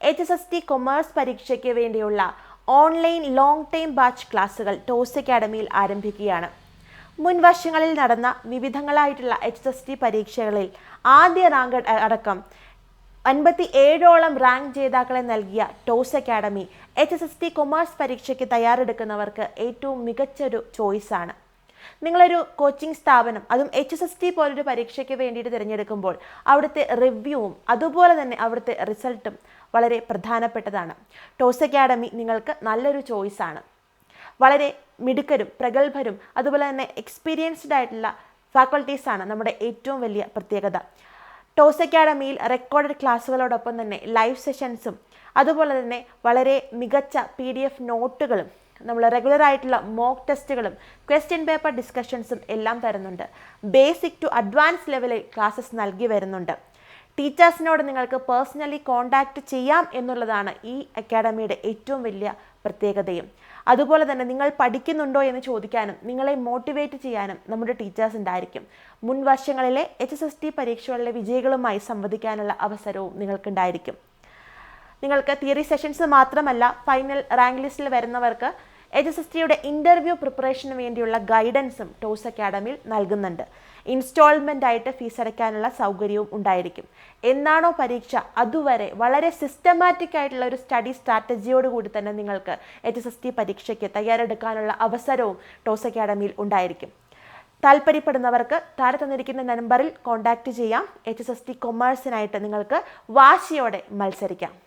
H S S T commerce പരീക്ഷയ്ക്ക് വേണ്ടിയുള്ള online long time batch ക്ലാസുകൾ ടോസ് അക്കാഡമിയിൽ ആരംഭിക്കുകയാണ്. മുൻ വർഷങ്ങളിൽ നടന്ന വിവിധങ്ങളായിട്ടുള്ള എച്ച് എസ് എസ് ടി പരീക്ഷകളിൽ ആദ്യ റാങ്ക് അടക്കം അൻപത്തി ഏഴോളം റാങ്ക് ജേതാക്കളെ നൽകിയ Toss academy H S S T commerce പരീക്ഷയ്ക്ക് തയ്യാറെടുക്കുന്നവർക്ക് ഏറ്റവും മികച്ചൊരു ചോയ്സാണ് നിങ്ങളൊരു കോച്ചിങ് സ്ഥാപനം അതും എച്ച് എസ് എസ് ടി പോലൊരു പരീക്ഷയ്ക്ക് വേണ്ടിയിട്ട് തിരഞ്ഞെടുക്കുമ്പോൾ അവിടുത്തെ റിവ്യൂവും അതുപോലെ തന്നെ അവിടുത്തെ റിസൾട്ടും വളരെ പ്രധാനപ്പെട്ടതാണ്. ടോസ് അക്കാഡമി നിങ്ങൾക്ക് നല്ലൊരു ചോയ്സാണ് വളരെ മിടുക്കരും പ്രഗത്ഭരും അതുപോലെ തന്നെ എക്സ്പീരിയൻസ്ഡ് ആയിട്ടുള്ള ഫാക്കൾട്ടീസാണ് നമ്മുടെ ഏറ്റവും വലിയ പ്രത്യേകത. ടോസ് അക്കാഡമിയിൽ റെക്കോർഡഡ് ക്ലാസ്സുകളോടൊപ്പം തന്നെ ലൈവ് സെഷൻസും അതുപോലെ തന്നെ വളരെ മികച്ച പി ഡി എഫ് നോട്ടുകളും നമ്മൾ റെഗുലർ ആയിട്ടുള്ള മോക്ക് ടെസ്റ്റുകളും ക്വസ്റ്റ്യൻ പേപ്പർ ഡിസ്കഷൻസും എല്ലാം തരുന്നുണ്ട്. ബേസിക് ടു അഡ്വാൻസ് ലെവലിൽ ക്ലാസ്സസ് നൽകി വരുന്നുണ്ട്. ടീച്ചേഴ്സിനോട് നിങ്ങൾക്ക് പേഴ്സണലി കോണ്ടാക്ട് ചെയ്യാം എന്നുള്ളതാണ് ഈ അക്കാഡമിയുടെ ഏറ്റവും വലിയ പ്രത്യേകതയും. അതുപോലെ തന്നെ നിങ്ങൾ പഠിക്കുന്നുണ്ടോ എന്ന് ചോദിക്കാനും നിങ്ങളെ മോട്ടിവേറ്റ് ചെയ്യാനും നമ്മുടെ ടീച്ചേഴ്സ് ഉണ്ടായിരിക്കും. മുൻ വർഷങ്ങളിലെ എച്ച് എസ് എസ് ടി പരീക്ഷകളിലെ വിജയികളുമായി സംവദിക്കാനുള്ള അവസരവും നിങ്ങൾക്കുണ്ടായിരിക്കും. നിങ്ങൾക്ക് തിയറി സെഷൻസ് മാത്രമല്ല ഫൈനൽ റാങ്ക് ലിസ്റ്റിൽ വരുന്നവർക്ക് എച്ച് എസ് എസ് ടിയുടെ ഇന്റർവ്യൂ പ്രിപ്പറേഷന് വേണ്ടിയുള്ള ഗൈഡൻസും ടോസ് അക്കാഡമിയിൽ നൽകുന്നുണ്ട്. ഇൻസ്റ്റാൾമെന്റ് ആയിട്ട് ഫീസ് അടയ്ക്കാനുള്ള സൗകര്യവും ഉണ്ടായിരിക്കും. എന്നാണോ പരീക്ഷ? അതുവരെ വളരെ സിസ്റ്റമാറ്റിക് ആയിട്ടുള്ള ഒരു സ്റ്റഡി സ്ട്രാറ്റജിയോട് കൂടി തന്നെ നിങ്ങൾക്ക് എച്ച് എസ് എസ് ടി പരീക്ഷയ്ക്ക് തയ്യാറെടുക്കാനുള്ള അവസരവും ടോസ് അക്കാഡമിയിൽ ഉണ്ടായിരിക്കും. താല്പര്യപ്പെടുന്നവർക്ക് താഴെ തന്നിരിക്കുന്ന നമ്പറിൽ കോൺടാക്റ്റ് ചെയ്യാം. എച്ച് എസ് എസ് ടി കൊമേഴ്സിനായിട്ട് നിങ്ങൾക്ക് വാശിയോടെ മത്സരിക്കാം.